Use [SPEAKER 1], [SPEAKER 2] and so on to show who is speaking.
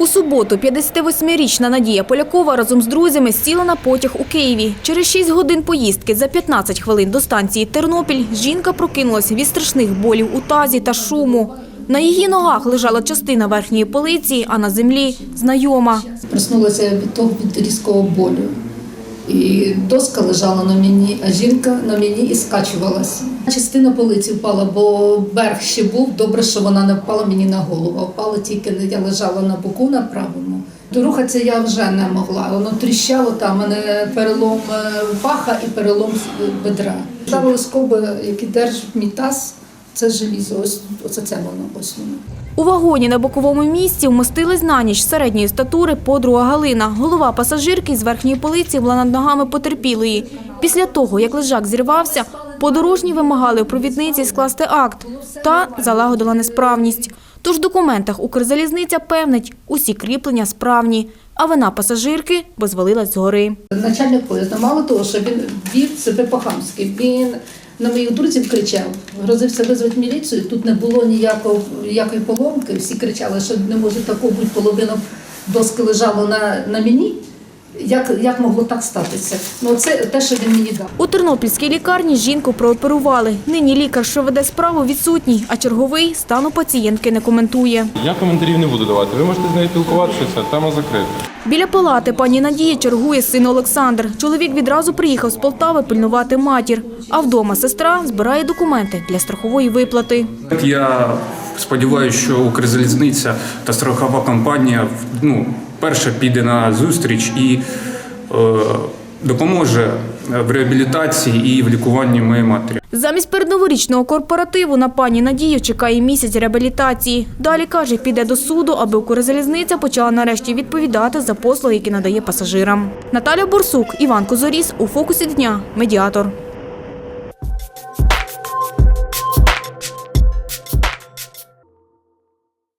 [SPEAKER 1] У суботу 58-річна Надія Полякова разом з друзями сіла на потяг у Києві. Через 6 годин поїздки за 15 хвилин до станції Тернопіль жінка прокинулась від страшних болів у тазі та шуму. На її ногах лежала частина верхньої полиці, а на землі – знайома.
[SPEAKER 2] Проснулася від того від різкого болю. І доска лежала на мені, а жінка на мені і скачувалася. Частина полиці впала, бо берег ще був. Добре, що вона не впала мені на голову. а Впала тільки я лежала на боку на правому. Рухатися я вже не могла. Воно тріщало там, мене перелом е, паха і перелом е, бедра. Ставили скоби, які держать мій таз. Це желізо. Ось оце це воно ось воно.
[SPEAKER 1] У вагоні на боковому місці вмостилась на ніч середньої статури подруга Галина. Голова пасажирки з верхньої полиці була над ногами потерпілої. Після того, як лежак зірвався, подорожні вимагали у провідниці скласти акт та залагодила несправність. Тож в документах Укрзалізниця певнить, усі кріплення справні, а вина пасажирки бо звалилась згори.
[SPEAKER 2] Начальник поїзду, мало того, що він вів себе по-хамськи, він на моїх друзів кричав, грозився визвати міліцію, тут не було ніякого, ніякої поломки, всі кричали, що не може такого бути, половина доски лежала на, на мені. Як, як могло так статися? Ну, це те, що він мені дав.
[SPEAKER 1] У Тернопільській лікарні жінку прооперували. Нині лікар, що веде справу, відсутній, а черговий стану пацієнтки не коментує.
[SPEAKER 3] Я коментарів не буду давати. Ви можете з нею спілкуватися, тема закрита.
[SPEAKER 1] Біля палати пані Надії чергує син Олександр. Чоловік відразу приїхав з Полтави пильнувати матір. А вдома сестра збирає документи для страхової виплати.
[SPEAKER 4] Я сподіваюся, що Укрзалізниця та страхова компанія ну, перша піде на зустріч і е, допоможе в реабілітації і в лікуванні моєї матері.
[SPEAKER 1] Замість передноворічного корпоративу на пані Надію чекає місяць реабілітації. Далі, каже, піде до суду, аби Укрзалізниця почала нарешті відповідати за послуги, які надає пасажирам. Наталя Борсук, Іван Козоріс у фокусі дня. Медіатор.